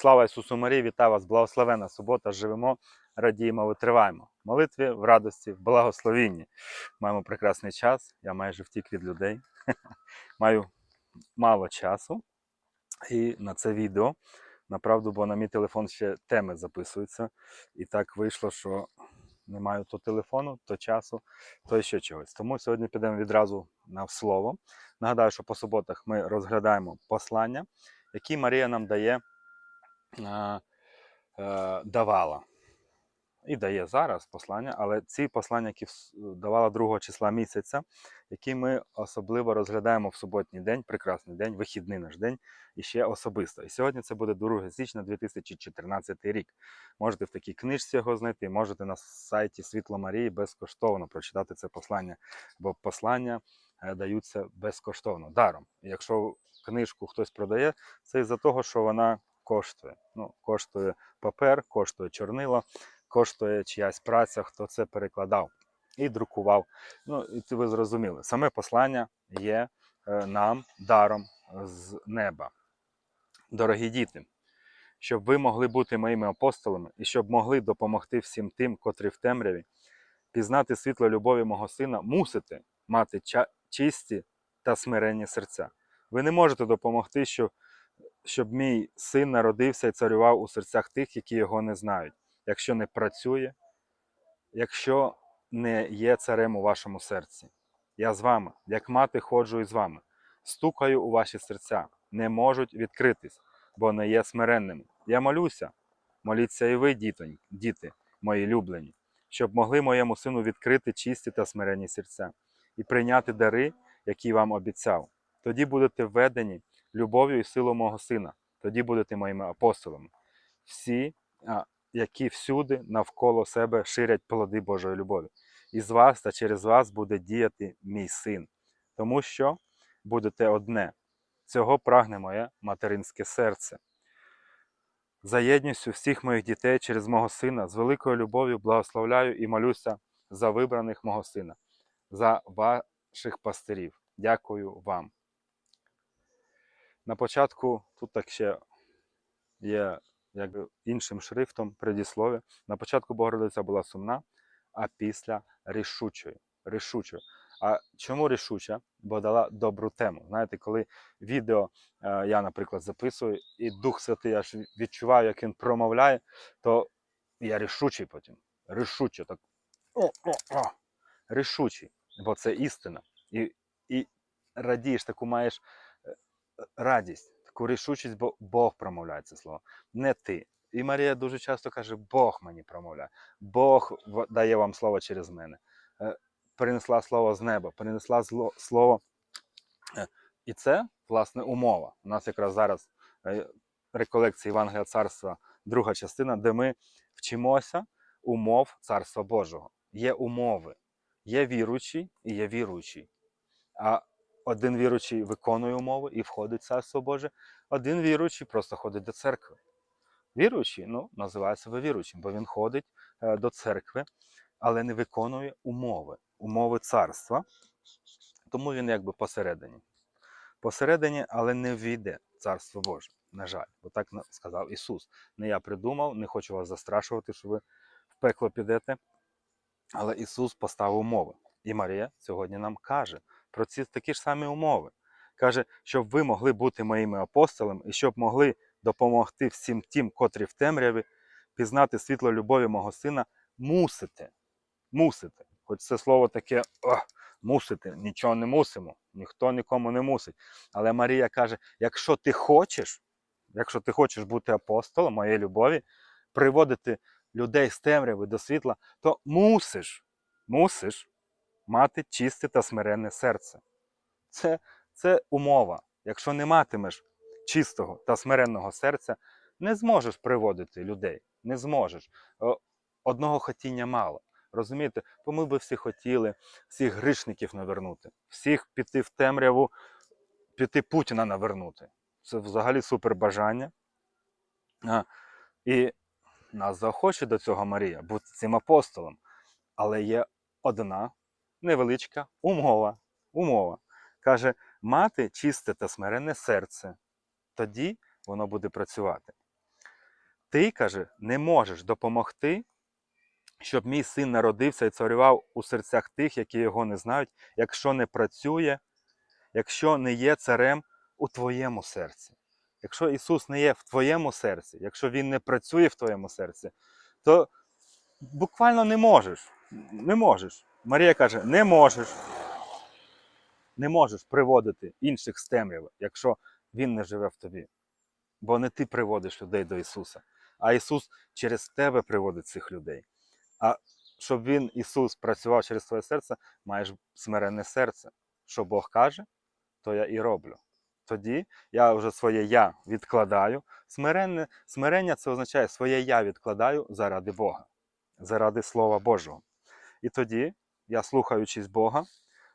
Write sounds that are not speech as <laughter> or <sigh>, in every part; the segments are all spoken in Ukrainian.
Слава Ісусу Марії, вітаю вас, благословена субота. Живемо, радіємо, витриваємо. Молитві, в радості, в благословінні. Маємо прекрасний час. Я майже втік від людей. <laughs> Маю мало часу. І на це відео, направду, бо на мій телефон ще теми записуються. І так вийшло, що не маю то телефону, то часу, то ще чогось. Тому сьогодні підемо відразу на слово. Нагадаю, що по суботах ми розглядаємо послання, які Марія нам дає, давала. І дає зараз послання, але ці послання, які давала 2 числа місяця, які ми особливо розглядаємо в суботній день, прекрасний день, вихідний наш день, і ще особисто. І сьогодні це буде 2 січня 2014 рік. Можете в такій книжці його знайти, можете на сайті Світло Марії безкоштовно прочитати це послання, бо послання е, даються безкоштовно, даром. І якщо книжку хтось продає, це із-за того, що вона коштує. Ну, коштує папер, коштує чорнило, коштує чиясь праця, хто це перекладав і друкував. Ну, і ви зрозуміли. Саме послання є е, нам даром з неба. Дорогі діти, щоб ви могли бути моїми апостолами і щоб могли допомогти всім тим, котрі в темряві, пізнати світло любові мого сина, мусите мати чисті та смиренні серця. Ви не можете допомогти, що, щоб мій син народився і царював у серцях тих, які його не знають, якщо не працює, якщо не є царем у вашому серці. Я з вами, як мати, ходжу із вами, стукаю у ваші серця, не можуть відкритись, бо не є смиренними. Я молюся, моліться і ви, дітонь, діти, мої люблені, щоб могли моєму сину відкрити чисті та смиренні серця і прийняти дари, які вам обіцяв. Тоді будете введені любов'ю і силою мого сина, тоді будете моїми апостолами. Всі, які всюди навколо себе ширять плоди Божої любові. І з вас та через вас буде діяти мій син, тому що будете одне. Цього прагне моє материнське серце. За єдністю всіх моїх дітей через мого сина з великою любов'ю благословляю і молюся за вибраних мого сина, за ваших пастирів. Дякую вам. На початку тут так ще є як іншим шрифтом предіслов'я. На початку Богородиця була сумна, а після рішучою. рішучою. А чому рішуча? Бо дала добру тему. Знаєте, коли відео е, я, наприклад, записую, і Дух Святий аж відчуваю, як він промовляє, то я рішучий потім. Рішуче так. О, о, о. Рішучий, бо це істина. І, і радієш, таку маєш радість, таку рішучість, бо Бог промовляє це слово, не ти. І Марія дуже часто каже: Бог мені промовляє, Бог дає вам слово через мене. Е, Принесла слово з неба, принесла зло, слово. Е, І це, власне, умова. У нас якраз зараз е, реколекція Євангелія Царства, друга частина, де ми вчимося умов Царства Божого. Є умови, є віруючий і є віруючий. А один віруючий виконує умови і входить в Царство Боже, один віруючий просто ходить до церкви. Віруючий, ну, називає себе віруючим, бо він ходить е, до церкви, але не виконує умови, умови царства. Тому він якби посередині. Посередині, але не війде Царство Боже. На жаль, бо так сказав Ісус. Не я придумав, не хочу вас застрашувати, що ви в пекло підете. Але Ісус поставив умови. І Марія сьогодні нам каже про ці такі ж самі умови. Каже, щоб ви могли бути моїми апостолами і щоб могли допомогти всім тим, котрі в темряві, пізнати світло любові мого сина, мусите. Мусите. Хоч це слово таке ох, мусите, нічого не мусимо, ніхто нікому не мусить. Але Марія каже: якщо ти хочеш, якщо ти хочеш бути апостолом моєї любові, приводити людей з темряви до світла, то мусиш, мусиш мати чисте та смиренне серце. Це, це умова. Якщо не матимеш чистого та смиренного серця, не зможеш приводити людей. Не зможеш. Одного хотіння мало. Розумієте? Бо ми би всі хотіли всіх грішників навернути, всіх піти в темряву, піти Путіна навернути. Це взагалі супер бажання. А, і нас заохоче до цього Марія, бути цим апостолом. Але є одна невеличка умова. умова. Каже, мати чисте та смиренне серце. Тоді воно буде працювати. Ти, каже, не можеш допомогти, щоб мій син народився і царював у серцях тих, які його не знають, якщо не працює, якщо не є царем у твоєму серці. Якщо Ісус не є в твоєму серці, якщо Він не працює в твоєму серці, то буквально не можеш. Не можеш. Марія каже: не можеш. Не можеш приводити інших з темряви, якщо Він не живе в тобі. Бо не ти приводиш людей до Ісуса, а Ісус через тебе приводить цих людей. А щоб Він, Ісус, працював через твоє серце, маєш смиренне серце. Що Бог каже, то я і роблю. Тоді я вже своє я відкладаю. Смиренне, смирення це означає своє я відкладаю заради Бога, заради Слова Божого. І тоді я, слухаючись Бога,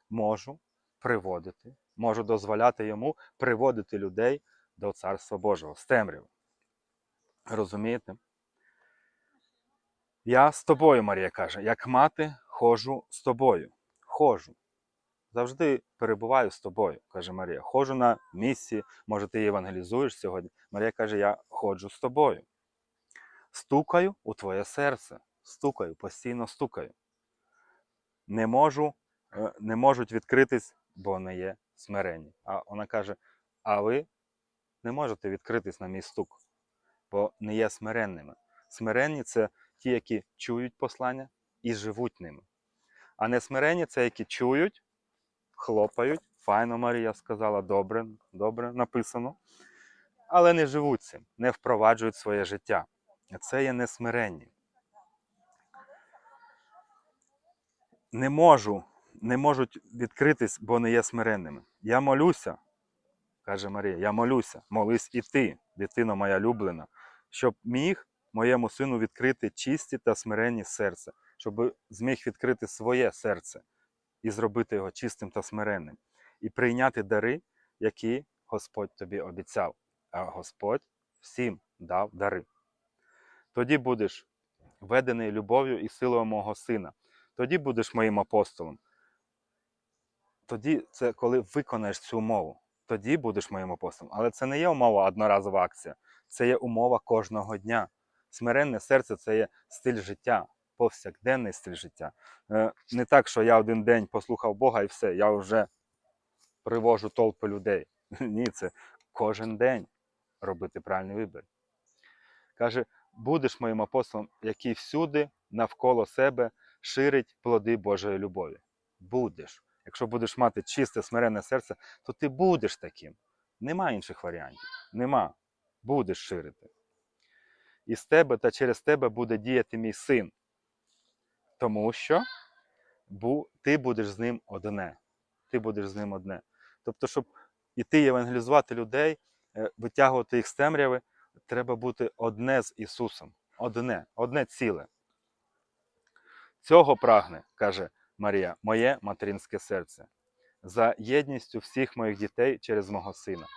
можу приводити, можу дозволяти йому приводити людей до Царства Божого з темряви. Розумієте? Я з тобою, Марія каже, як мати ходжу з тобою. Ходжу. Завжди перебуваю з тобою, каже Марія. Ходжу на місці, може, ти євангелізуєш сьогодні. Марія каже, я ходжу з тобою. Стукаю у твоє серце. Стукаю, постійно стукаю. Не можу, е, не можуть відкритись, бо не є смиренні. А вона каже: а ви не можете відкритись на мій стук, бо не є смиренними. Смиренні це ті, які чують послання і живуть ними. А не смиренні це які чують, хлопають. Файно Марія сказала, добре, добре написано. Але не живуть цим, не впроваджують своє життя. Це є несмиренні. Не можу, не можуть відкритись, бо не є смиренними. Я молюся, каже Марія, я молюся, молись і ти, дитино моя люблена, щоб міг моєму сину відкрити чисті та смиренні серце, щоб зміг відкрити своє серце і зробити його чистим та смиренним, і прийняти дари, які Господь тобі обіцяв. А Господь всім дав дари. Тоді будеш ведений любов'ю і силою мого сина. Тоді будеш моїм апостолом. Тоді це коли виконаєш цю умову. Тоді будеш моїм апостолом. Але це не є умова одноразова акція, це є умова кожного дня. Смиренне серце це є стиль життя, повсякденний стиль життя. Е, Не так, що я один день послухав Бога і все, я вже привожу толпи людей. <laughs> Ні, це кожен день робити правильний вибір. Каже, будеш моїм апостолом, який всюди навколо себе ширить плоди Божої любові. Будеш. Якщо будеш мати чисте, смиренне серце, то ти будеш таким. Нема інших варіантів. Нема. Будеш ширити. І з тебе та через тебе буде діяти мій син. Тому що ти будеш з ним одне. Ти будеш з ним одне. Тобто, щоб іти євангелізувати людей, е, витягувати їх з темряви, треба бути одне з Ісусом. Одне, одне ціле. Цього прагне, каже Марія, моє материнське серце. За єдністю всіх моїх дітей через мого сина.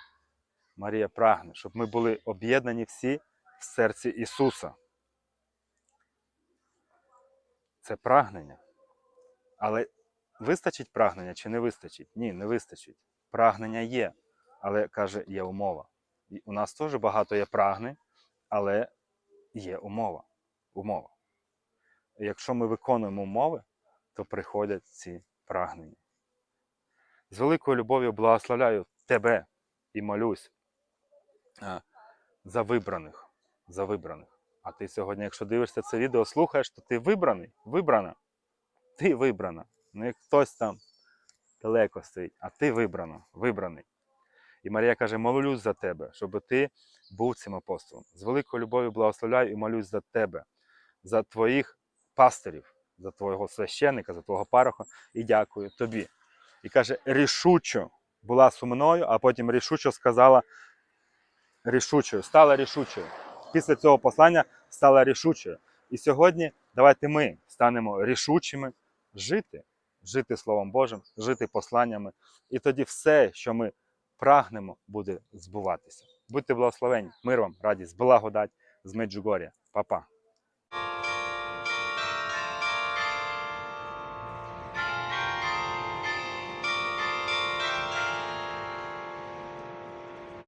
Марія прагне, щоб ми були об'єднані всі в серці Ісуса. Це прагнення. Але вистачить прагнення чи не вистачить? Ні, не вистачить. Прагнення є, але каже, є умова. І у нас теж багато є прагнень, але є умова. умова. Якщо ми виконуємо умови, то приходять ці прагнення. З великою любов'ю благословляю тебе і молюсь за вибраних. За вибраних. А ти сьогодні, якщо дивишся це відео, слухаєш, то ти вибраний, вибрана. Ти вибрана. Не як хтось там далеко стоїть, а ти вибрана, вибраний. І Марія каже: молюсь за тебе, щоб ти був цим апостолом. З великою любов'ю благословляю і молюсь за тебе, за твоїх пастирів, за твого священника, за твого пароха, і дякую тобі. І каже, рішучо була сумною, а потім рішучо сказала рішучою, стала рішучою. Після цього послання стала рішучою. І сьогодні давайте ми станемо рішучими жити, жити Словом Божим, жити посланнями. І тоді все, що ми прагнемо, буде збуватися. Будьте благословені, мир вам, радість, благодать з Меджугор'я. Па-па.